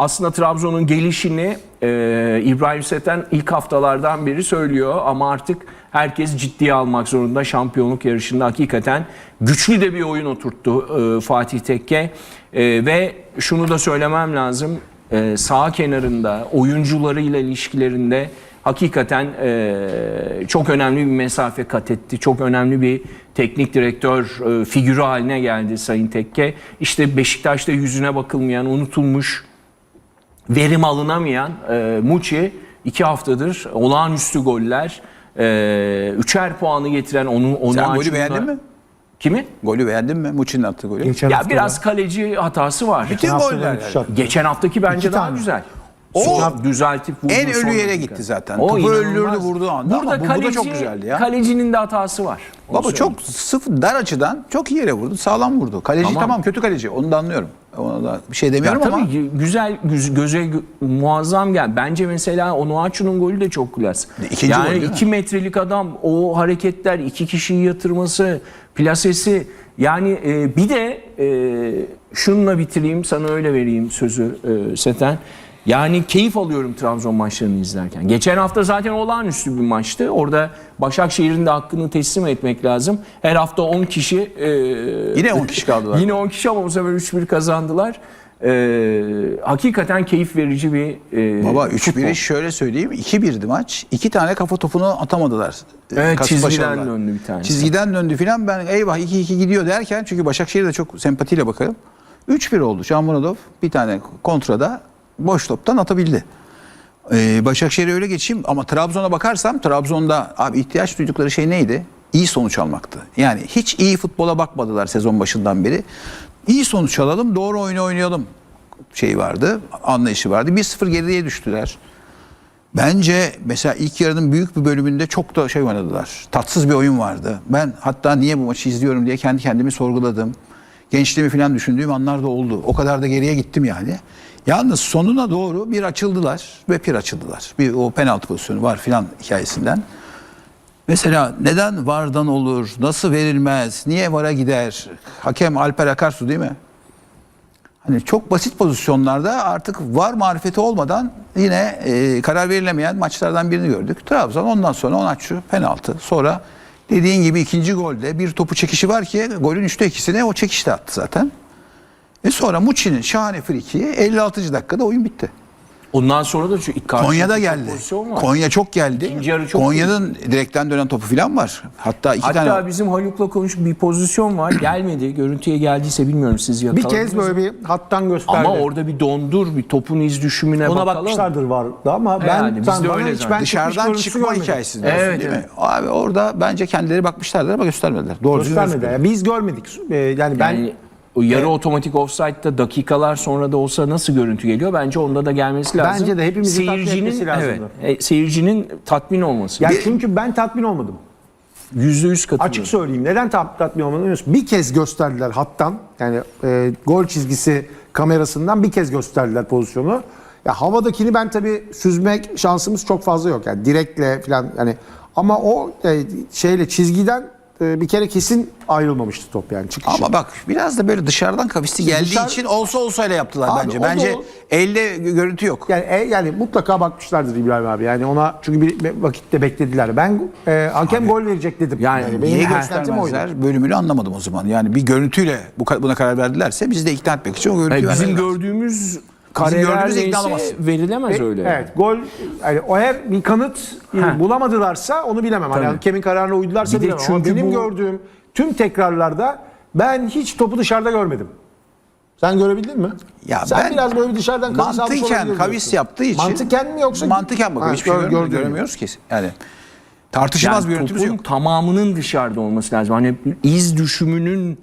aslında Trabzon'un gelişini e, İbrahim Seten ilk haftalardan beri söylüyor ama artık herkes ciddiye almak zorunda. Şampiyonluk yarışında hakikaten güçlü de bir oyun oturttu e, Fatih Tekke E, ve şunu da söylemem lazım e, sağ kenarında oyuncularıyla ilişkilerinde hakikaten e, çok önemli bir mesafe kat etti. Çok önemli bir teknik direktör e, figürü haline geldi Sayın Tekke. İşte Beşiktaş'ta yüzüne bakılmayan, unutulmuş, verim alınamayan e, Muçi iki haftadır olağanüstü goller, e, üçer puanı getiren onun onu Sen golü beğendin mi? Kimi? Golü beğendin mi? Muçi'nin attığı golü. Geçen Ya hafta biraz kaleci hatası var. Bütün hafta goller. yani. Geçen haftaki bence İki daha tane. güzel. O Sonra düzeltip vurdu En ölü yere dakika. gitti zaten. O Topu öldürdü vurduğu anda Burada ama bu, bu kaleci, da çok güzeldi ya. Kalecinin de hatası var. Onu Baba söyleyeyim. çok sıfır dar açıdan çok iyi yere vurdu. Sağlam vurdu. Kaleci Tamam. tamam, kötü kaleci. Onu da anlıyorum. Ona da bir şey Ya demiyorum tabii ama ki güzel göz- göze gö- muazzam gel. Bence mesela Onuachu'nun golü de çok klas. İkinci yani gol değil mi? iki metrelik adam o hareketler iki kişiyi yatırması plasesi yani e, bir de e, şununla bitireyim sana öyle vereyim sözü e, Seten. Yani keyif alıyorum Trabzon maçlarını izlerken. Geçen hafta zaten olağanüstü bir maçtı. Orada Başakşehir'in de hakkını teslim etmek lazım. Her hafta 10 kişi e, Yine 10 kişi kaldılar. Yine 10 kişi ama bu sefer 3-1 kazandılar. Ee, hakikaten keyif verici bir e, baba futbol. 3-1'i şöyle söyleyeyim. 2-1'di maç. İki tane kafa topunu atamadılar. Evet, Kasımpaşalılar. çizgiden döndü bir tanesi. Çizgiden döndü filan. Ben eyvah 2-2 gidiyor derken çünkü Başakşehir'e de çok sempatiyle bakarım. 3-1 oldu. Şamuradov bir tane kontrada boş toptan atabildi. Ee, Başakşehir'e öyle geçeyim ama Trabzon'a bakarsam Trabzon'da abi ihtiyaç duydukları şey neydi? İyi sonuç almaktı. Yani hiç iyi futbola bakmadılar sezon başından beri. İyi sonuç alalım, doğru oyunu oynayalım şey vardı, anlayışı vardı. 1-0 geriye düştüler. Bence mesela ilk yarının büyük bir bölümünde çok da şey oynadılar. Tatsız bir oyun vardı. Ben hatta niye bu maçı izliyorum diye kendi kendimi sorguladım. Gençliğimi falan düşündüğüm anlar da oldu. O kadar da geriye gittim yani. Yalnız sonuna doğru bir açıldılar ve bir açıldılar. Bir o penaltı pozisyonu var filan hikayesinden. Mesela neden vardan olur, nasıl verilmez, niye vara gider? Hakem Alper Akarsu değil mi? Hani çok basit pozisyonlarda artık var marifeti olmadan yine e, karar verilemeyen maçlardan birini gördük. Trabzon ondan sonra Onaçu penaltı. Sonra dediğin gibi ikinci golde bir topu çekişi var ki golün üçte ikisini o çekişte attı zaten. E sonra Muçi'nin şahane frikiyi 56. dakikada oyun bitti. Ondan sonra da şu ilk karşı Konya'da geldi. Konya çok geldi. İkinci yarı çok Konya'nın direkten dönen topu falan var. Hatta iki Hatta tane bizim Haluk'la konuşup bir pozisyon var. Gelmedi. Görüntüye geldiyse bilmiyorum siz Bir yakaladınız kez mı? böyle bir hattan gösterdi. Ama orada bir dondur, bir topun iz düşümüne Ona bakalım. bakmışlardır vardı ama ben Yani biz de öyle hiç ben dışarıdan çıkma görmedim. hikayesi diyorsun Evet, değil evet. mi? Abi orada bence kendileri bakmışlardır ama göstermediler. Doğru göstermediler. Yani biz görmedik. Ee, yani ben Yani o yarı otomatik offside'da dakikalar sonra da olsa nasıl görüntü geliyor? Bence onda da gelmesi lazım. Bence de hepimizi tatmin etmesi lazımdı. Evet, e, seyircinin tatmin olması. yani çünkü ben tatmin olmadım. Yüzde yüz katılıyorum. Açık söyleyeyim. Neden tat- tatmin olmadım? Bir kez gösterdiler hattan. Yani e, gol çizgisi kamerasından bir kez gösterdiler pozisyonu. Ya havadakini ben tabii süzmek şansımız çok fazla yok. Yani direkle falan yani ama o e, şeyle çizgiden bir kere kesin ayrılmamıştı top yani çıkışı. Ama bak biraz da böyle dışarıdan kavisti geldiği Dışarı- için olsa olsa öyle yaptılar Abi, bence. Bence o. elde gö- görüntü yok. Yani e, yani mutlaka bakmışlardır İbrahim abi. Yani ona çünkü bir vakitte beklediler. Ben e, hakem gol verecek dedim. Yani benim Niye göstermezler bölümünü anlamadım o zaman. Yani bir görüntüyle bu buna karar verdilerse bizi de ikna etmek için o görüntüyü Yani bizim gördüğümüz gördüğümüz kareler ikna neyse verilemez Ve- öyle. Evet gol yani o eğer bir kanıt Ha. bulamadılarsa onu bilemem. Hani Tabii. hakemin kararına uydularsa Bir de bilemem. Ama çünkü benim bu- gördüğüm tüm tekrarlarda ben hiç topu dışarıda görmedim. Sen görebildin mi? Ya Sen ben biraz böyle bir dışarıdan kavis almış mantıken olabilir kavis diyorsun. yaptığı için Mantıken mi yoksa? mantıken bakıyor. Ha, Hiçbir şey gör- görmüyoruz, gördüğün gibi. göremiyoruz ki. Yani tartışılmaz bir Yani görüntümüz topun yok. tamamının dışarıda olması lazım. Hani iz düşümünün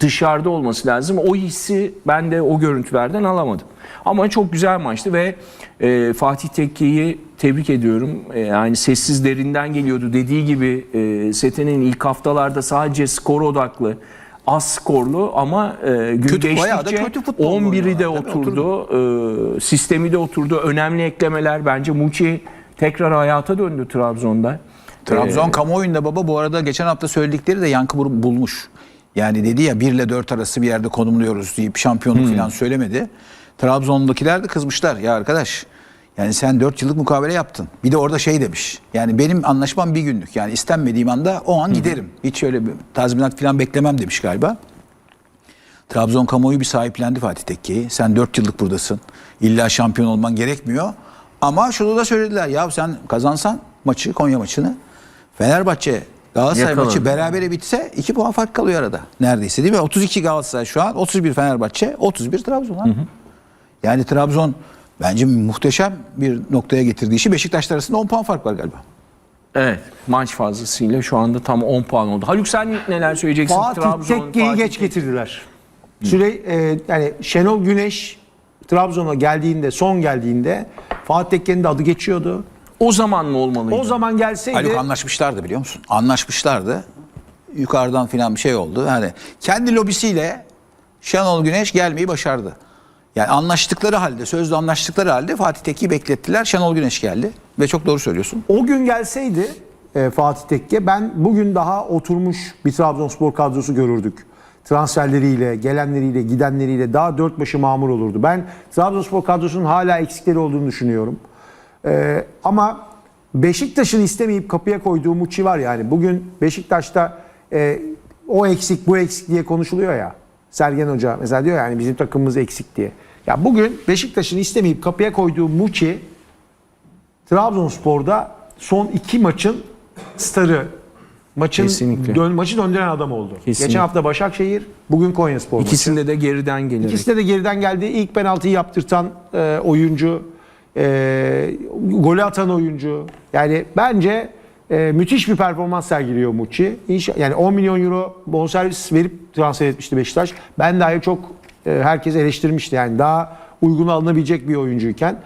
dışarıda olması lazım. O hissi ben de o görüntülerden alamadım. Ama çok güzel maçtı ve e, Fatih Tekke'yi tebrik ediyorum. E, yani sessiz derinden geliyordu. Dediği gibi e, Seten'in ilk haftalarda sadece skor odaklı, az skorlu ama e, gün Kötü, geçtikçe kötü futbol 11'i de. Tabii, oturdu. E, sistemi de oturdu. Önemli eklemeler. Bence Muçi tekrar hayata döndü Trabzon'da. Trabzon kamuoyunda baba bu arada geçen hafta söyledikleri de yankı bul- bulmuş. Yani dedi ya 1 ile 4 arası bir yerde konumluyoruz deyip şampiyonluk falan söylemedi. Trabzon'dakiler de kızmışlar. Ya arkadaş yani sen 4 yıllık mukavele yaptın. Bir de orada şey demiş. Yani benim anlaşmam bir günlük. Yani istenmediğim anda o an giderim. Hiç öyle bir tazminat falan beklemem demiş galiba. Trabzon kamuoyu bir sahiplendi Fatih Tekke'yi. Sen 4 yıllık buradasın. İlla şampiyon olman gerekmiyor. Ama şunu da söylediler. Ya sen kazansan maçı, Konya maçını Fenerbahçe Galatasaray Yakaladı. maçı berabere bitse 2 puan fark kalıyor arada. Neredeyse değil mi? 32 Galatasaray şu an, 31 Fenerbahçe, 31 Trabzon. ha. Yani Trabzon bence muhteşem bir noktaya getirdiği işi Beşiktaşlar arasında 10 puan fark var galiba. Evet. Maç fazlasıyla şu anda tam 10 puan oldu. Haluk sen neler söyleyeceksin? Fatih Tekke'yi Fatih geç getirdiler. Süre e, yani Şenol Güneş Trabzon'a geldiğinde, son geldiğinde Fatih Tekke'nin de adı geçiyordu. O zaman mı olmalıydı? O zaman gelseydi Haluk anlaşmışlardı biliyor musun? Anlaşmışlardı. Yukarıdan filan bir şey oldu. Yani kendi lobisiyle Şenol Güneş gelmeyi başardı. Yani anlaştıkları halde, sözlü anlaştıkları halde Fatih Tekke'yi beklettiler. Şenol Güneş geldi. Ve çok doğru söylüyorsun. o gün gelseydi e, Fatih Tekke ben bugün daha oturmuş bir Trabzonspor kadrosu görürdük. Transferleriyle, gelenleriyle, gidenleriyle daha dört başı mamur olurdu. Ben Trabzonspor kadrosunun hala eksikleri olduğunu düşünüyorum. E, ama Beşiktaş'ın istemeyip kapıya koyduğu Muçi var yani. Bugün Beşiktaş'ta e, o eksik bu eksik diye konuşuluyor ya. Sergen Hoca mesela diyor yani bizim takımımız eksik diye. Ya bugün Beşiktaş'ın istemeyip kapıya koyduğu Muçi Trabzonspor'da son iki maçın starı. Maçın Kesinlikle. dön, maçı döndüren adam oldu. Kesinlikle. Geçen hafta Başakşehir, bugün Konyaspor. maçı. İkisinde de geriden gelerek. İkisinde de geriden geldi. İlk penaltıyı yaptırtan e, oyuncu, e, golü atan oyuncu. Yani bence e, müthiş bir performans sergiliyor Muçi. İnşa- yani 10 milyon euro bonservis verip transfer etmişti Beşiktaş. Ben dahi çok e, herkes eleştirmişti. Yani daha uygun alınabilecek bir oyuncuyken.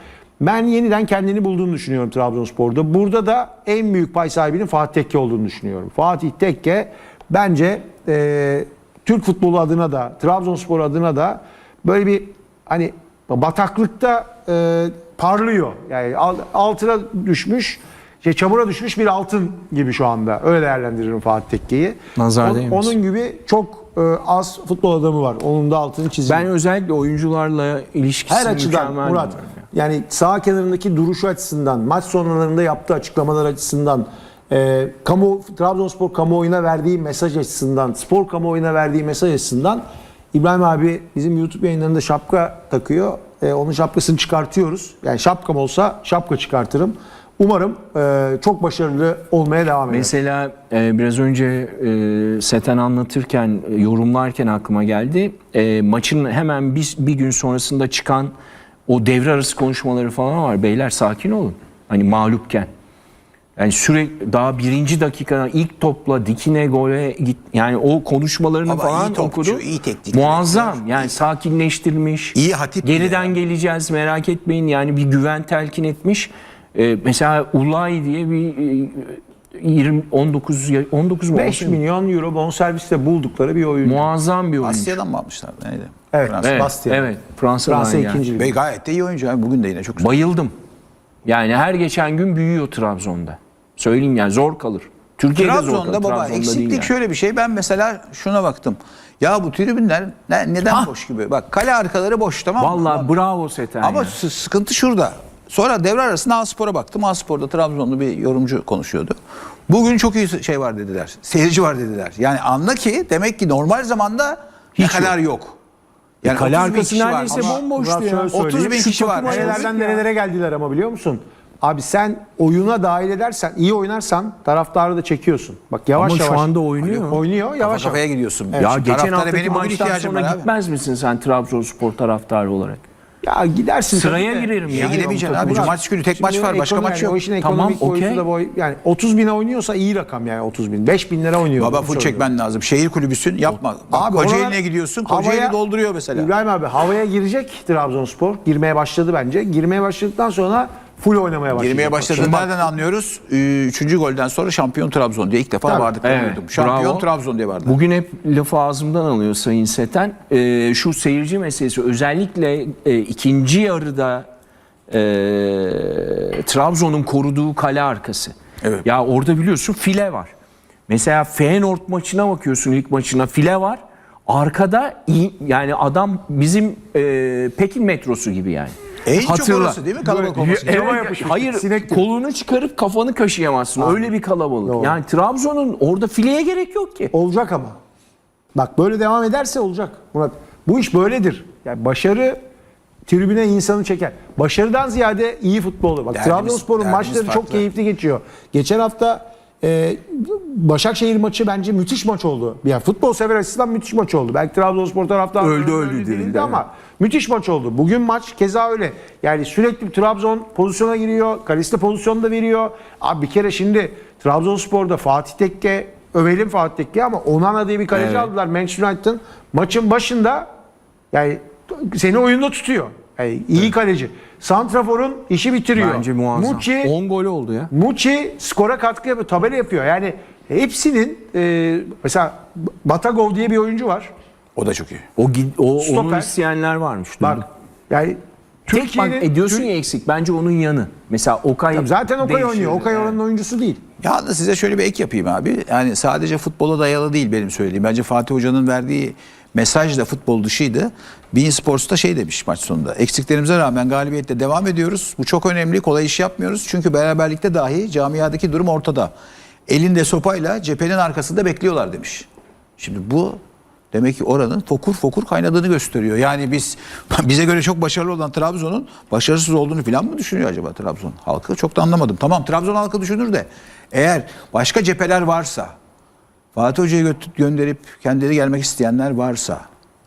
Ben yeniden kendini bulduğunu düşünüyorum Trabzonspor'da. Burada da en büyük pay sahibinin Fatih Tekke olduğunu düşünüyorum. Fatih Tekke bence e, Türk futbolu adına da Trabzonspor adına da böyle bir hani bataklıkta e, parlıyor. Yani al- altına düşmüş, şey çamura düşmüş bir altın gibi şu anda. Öyle değerlendiririm Fatih Tekke'yi. Nazar On- değmesin. Onun gibi çok e, az futbol adamı var. Onun da altını çizeyim. Ben özellikle oyuncularla ilişkisi Her açıdan Murat. Yani sağ kenarındaki duruşu açısından, maç sonralarında yaptığı açıklamalar açısından, e, kamu Trabzonspor kamuoyuna verdiği mesaj açısından, spor kamuoyuna verdiği mesaj açısından İbrahim abi bizim YouTube yayınlarında şapka takıyor. E, onun şapkasını çıkartıyoruz. Yani şapkam olsa şapka çıkartırım. Umarım e, çok başarılı olmaya devam eder. Mesela e, biraz önce e, Seten anlatırken, e, yorumlarken aklıma geldi. E, maçın hemen bir, bir gün sonrasında çıkan o devre arası konuşmaları falan var. Beyler sakin olun. Hani mağlupken. Yani sürekli daha birinci dakika ilk topla dikine gole git yani o konuşmalarını Ama falan iyi topçu, okudum. iyi teknik Muazzam. Yani sakinleştirmiş. İyi hatip Geriden bile geleceğiz merak etmeyin. Yani bir güven telkin etmiş. Ee, mesela Ulay diye bir e, 20 19 ya- 19 mu? 5 milyon euro bonservisle buldukları bir oyuncu. Muazzam bir oyuncu. Asya'dan mı almışlar? Neydi? Evet. Fransa. Evet, Bastia. evet. Fransa'dan Fransa yani. ikinci. Ve gayet de iyi oyuncu. Bugün de yine çok güzel. Bayıldım. Yani her geçen gün büyüyor Trabzon'da. Söyleyeyim yani zor kalır. Türkiye'de zor kalır. Trabzon'da baba Trabzon'da eksiklik yani. şöyle bir şey. Ben mesela şuna baktım. Ya bu tribünler ne- neden Ah! boş gibi? Bak kale arkaları boş tamam mı? Vallahi bravo Seten. Ama ya. s- sıkıntı şurada. Sonra devre arasında Aspor'a baktım. Aspor'da Trabzonlu bir yorumcu konuşuyordu. Bugün çok iyi şey var dediler. Seyirci var dediler. Yani anla ki demek ki normal zamanda ne Hiç kadar yok. Yani kale 30 bin arkası kişi var. neredeyse Ama bomboştu ya. şöyle 30 bin kişi var. Nerelerden nerelere geldiler ama biliyor musun? Abi sen oyuna dahil edersen, iyi oynarsan taraftarı da çekiyorsun. Bak yavaş Ama şu yavaş. anda oynuyor. Oynuyor Kafa yavaş kafaya yavaş. gidiyorsun. Ya Şimdi geçen haftaki benim bugün maçtan ihtiyacım sonra var abi. gitmez misin sen Trabzonspor taraftarı olarak? Ya gidersin. Sıraya tabii de. girerim ya. Gidemeyeceksin abi? Murat, Cumartesi günü tek maç var, başka ekonomi- maç yani yok. O işin Tamam, ekonomik boyutu okey. da boy. Yani 30 bine oynuyorsa iyi rakam yani 30 bin. 5 bin lira oynuyor. Baba Onu full söylüyorum. çekmen lazım. Şehir kulübüsün yapma. Bak, Abi Kocaeli'ne oralar- gidiyorsun. havaya- Kocaeli dolduruyor mesela. İbrahim abi havaya girecek Trabzonspor. Girmeye başladı bence. Girmeye başladıktan sonra full oynamaya başlayacak. Girmeye Şimdi bak, nereden anlıyoruz? Ee, Üçüncü golden sonra şampiyon Trabzon diye ilk defa Tabii. vardıklarını Evet, duydum. Şampiyon bravo. Trabzon diye vardı. Bugün hep lafı ağzımdan alıyor Sayın Seten. Ee, şu seyirci meselesi özellikle e, ikinci yarıda e, Trabzon'un koruduğu kale arkası. Evet. Ya orada biliyorsun file var. Mesela Feyenoord maçına bakıyorsun ilk maçına file var. Arkada yani adam bizim e, Pekin metrosu gibi yani. En çok orası değil mi kalabalık olması? Evet, yapışmış, hayır sinek gibi. kolunu çıkarıp kafanı kaşıyamazsın. Öyle bir kalabalık. Doğru. Yani Trabzon'un orada fileye gerek yok ki. Olacak ama. Bak böyle devam ederse olacak. Murat bu iş böyledir. Yani başarı tribüne insanı çeker. Başarıdan ziyade iyi futbol olur. Bak Derdimiz- Trabzonspor'un derdimiz maçları çok farklı. keyifli geçiyor. Geçen hafta e, Başakşehir maçı bence müthiş maç oldu. Yani futbol sever açısından müthiş maç oldu. Belki Trabzonspor taraftarı Öldü, öldü denildi, ama müthiş maç oldu. Bugün maç keza öyle. Yani sürekli Trabzon pozisyona giriyor. Kaliste pozisyon da veriyor. Abi bir kere şimdi Trabzonspor'da Fatih Tekke övelim Fatih Tekke ama Onana diye bir kaleci Evet. aldılar Manchester United'ın. Maçın başında yani seni oyunda tutuyor. Yani iyi kaleci. Santrafor'un işi bitiriyor. Bence muazzam. Muçi 10 gol oldu ya. Muçi skora katkı yapıyor, tabela yapıyor. Yani hepsinin e, mesela Batagov diye bir oyuncu var. O da çok iyi. O, o onu Stoper. isteyenler varmış. Bak yani Tek bak Türkiye'nin ediyorsun Türk- ya eksik. Bence onun yanı. Mesela Okay Tabii zaten Okay oynuyor. Okay Evet. oranın oyuncusu değil. Yalnız size şöyle bir ek yapayım abi. Yani sadece futbola dayalı değil benim söylediğim. Bence Fatih Hoca'nın verdiği mesaj da futbol dışıydı. Bein Sports da şey demiş maç sonunda. Eksiklerimize rağmen galibiyetle devam ediyoruz. Bu çok önemli. Kolay iş yapmıyoruz. Çünkü beraberlikte dahi camiadaki durum ortada. Elinde sopayla cephenin arkasında bekliyorlar demiş. Şimdi bu demek ki oranın fokur fokur kaynadığını gösteriyor. Yani biz bize göre çok başarılı olan Trabzon'un başarısız olduğunu falan mı düşünüyor acaba Trabzon halkı? Çok da anlamadım. Tamam Trabzon halkı düşünür de eğer başka cepheler varsa Fatih Hoca'yı gö- gönderip kendileri gelmek isteyenler varsa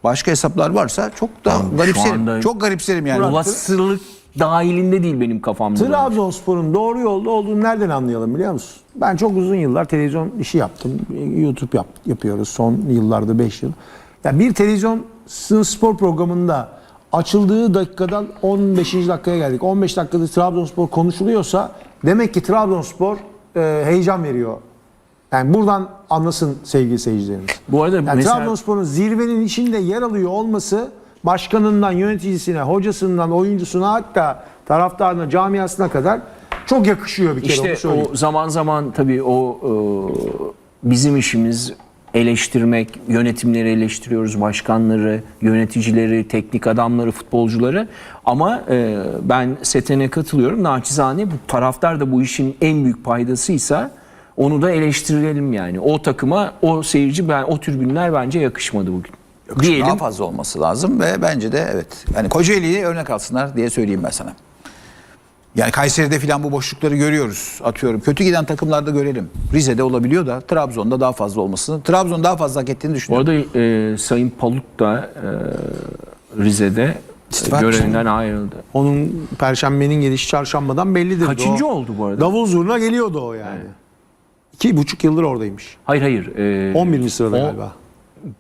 başka hesaplar varsa çok da şu garipserim. Çok garipserim yani. Olasılık dahilinde değil benim kafamda. Trabzonspor'un doğru yolda olduğunu nereden anlayalım biliyor musun? Ben çok uzun yıllar televizyon işi yaptım. YouTube yap, yapıyoruz son yıllarda 5 yıl. Ya bir televizyon spor programında açıldığı dakikadan 15. dakikaya geldik. 15 dakikada Trabzonspor konuşuluyorsa demek ki Trabzonspor e, heyecan veriyor. Yani buradan anlasın sevgili seyircilerimiz. Bu arada Yani mesela Trabzonspor'un zirvenin içinde yer alıyor olması başkanından yöneticisine, hocasından, oyuncusuna hatta taraftarına, camiasına kadar çok yakışıyor bir kere işte o zaman zaman tabii o e, bizim işimiz eleştirmek, yönetimleri eleştiriyoruz, başkanları, yöneticileri, teknik adamları, futbolcuları. Ama e, ben Seten'e katılıyorum. Naçizane bu taraftar da bu işin en büyük paydasıysa onu da eleştirelim yani. O takıma, o seyirci, ben o tribünler bence yakışmadı bugün. Diyelim. Daha fazla olması lazım ve bence de evet. Yani Kocaeli'yi örnek alsınlar diye söyleyeyim ben sana. Yani Kayseri'de filan bu boşlukları görüyoruz. Atıyorum. Kötü giden takımlarda görelim. Rize'de olabiliyor da Trabzon'da daha fazla olmasını. Trabzon daha fazla hak ettiğini Bu düşünüyorum. arada e, Sayın Palut da e, Rize'de İstifa görevinden ayrıldı. Onun perşembenin gelişi çarşambadan bellidir. Kaçıncı O- oldu bu arada? Davul zurna geliyordu o yani. İki buçuk yıldır oradaymış. Hayır hayır. E, 11. sırada o- galiba.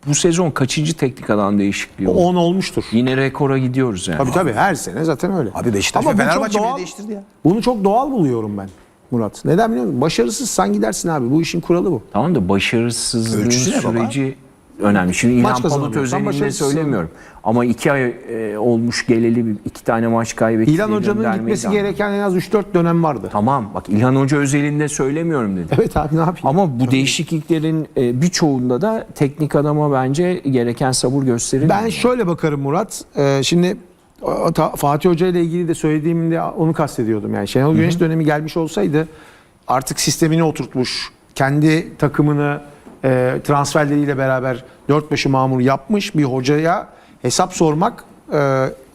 Bu sezon kaçıncı teknik adam değişikliği oldu? 10 olmuştur. Yine rekora gidiyoruz yani. Tabii tabii her sene zaten öyle. Abi Beşiktaş Ama ve bu çok Fenerbahçe bile doğal- değiştirdi ya. Bunu çok doğal buluyorum ben Murat. Neden biliyor musun? Başarısızsan gidersin abi. Bu işin kuralı bu. Tamam da başarısızlığın Ölçüsü ne baba? süreci önemli. Şimdi İlhan Palut özelinde söylemiyorum. Ama iki ay e, olmuş geleli bir- iki tane maç kaybetti. İlhan Hoca'nın gitmesi gereken en az 3-4 dönem vardı. Tamam bak İlhan Hoca özelinde söylemiyorum dedi. Evet abi ne yapayım? Ama bu değişikliklerin e, birçoğunda da teknik adama bence gereken sabır gösterildi. Ben şöyle bakarım Murat. Ee, şimdi o- ta- Fatih Hoca ile ilgili de söylediğimde onu kastediyordum. Yani Şenol Güneş dönemi gelmiş olsaydı artık sistemini oturtmuş, kendi takımını e, transferleriyle beraber dört başı mamur yapmış bir hocaya hesap sormak e,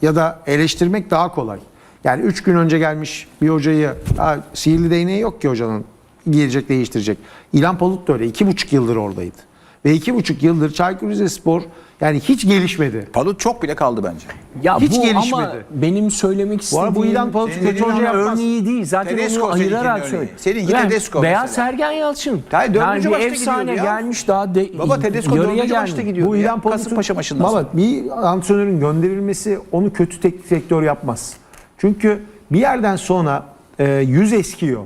ya da eleştirmek daha kolay. Yani üç gün önce gelmiş bir hocayı, sihirli değneği yok ki hocanın gelecek değiştirecek. İlhan Palut da öyle iki buçuk yıldır oradaydı. Ve iki buçuk yıldır Çaykur Rizespor yani hiç gelişmedi. Palut çok bile kaldı bence. ya hiç bu gelişmedi. ama benim söylemek Bu istediğim arada bu İlhan Palut Senin kötü hoca dediğin yapmaz. örneği değil. Zaten Tedesco onu seninkinin ayırarak örneği. söyle. Seninki Yani Tedesco Veya mesela. Sergen Yalçın. Hayır, dördüncü yani bir maçta efsane gidiyordu ya. gelmiş daha de, Baba Tedesco yarıya dördüncü maçta gelmedi. gidiyor. Bu ya. İlhan Palut'un Kasımpaşa maçından Baba sonra. bir antrenörün gönderilmesi onu kötü teknik direktör yapmaz. Çünkü bir yerden sonra e, yüz eskiyor.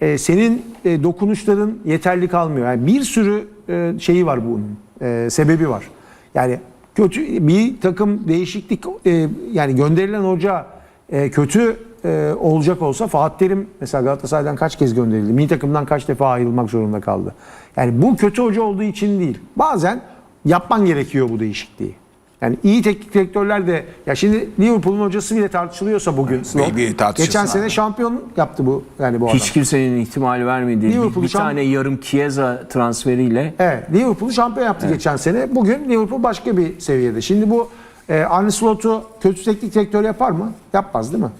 E, senin e, dokunuşların yeterli kalmıyor. Yani bir sürü e, şeyi var bunun. e, sebebi var. Yani kötü bir takım değişiklik e, yani gönderilen hoca e, kötü e, olacak olsa Fatih Terim mesela Galatasaray'dan kaç kez gönderildi? Milli takımdan kaç defa ayrılmak zorunda kaldı. Yani bu kötü hoca olduğu için değil. Bazen yapman gerekiyor bu değişikliği. Yani iyi teknik direktörler de ya şimdi Liverpool'un hocası bile tartışılıyorsa bugün Klopp, bir geçen sene abi. şampiyon yaptı bu yani bu adam. Hiç kimsenin ihtimal vermediği bir, Liverpool'u bir şamp- tane yarım Chiesa transferiyle Evet, Liverpool'u şampiyon yaptı geçen sene. Bugün Liverpool başka bir seviyede. Şimdi bu e, Arne Slot'u kötü teknik direktör yapar mı? Yapmaz değil mi?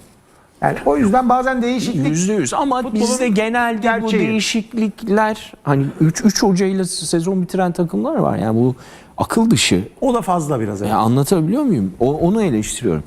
Yani o yüzden bazen değişiklik Yüzde yüz ama bizde genelde bu gerçeği. değişiklikler hani 3 3 hocayla sezon bitiren takımlar var. Yani bu akıl dışı. o da fazla biraz. evet. Ya anlatabiliyor muyum? O, onu eleştiriyorum.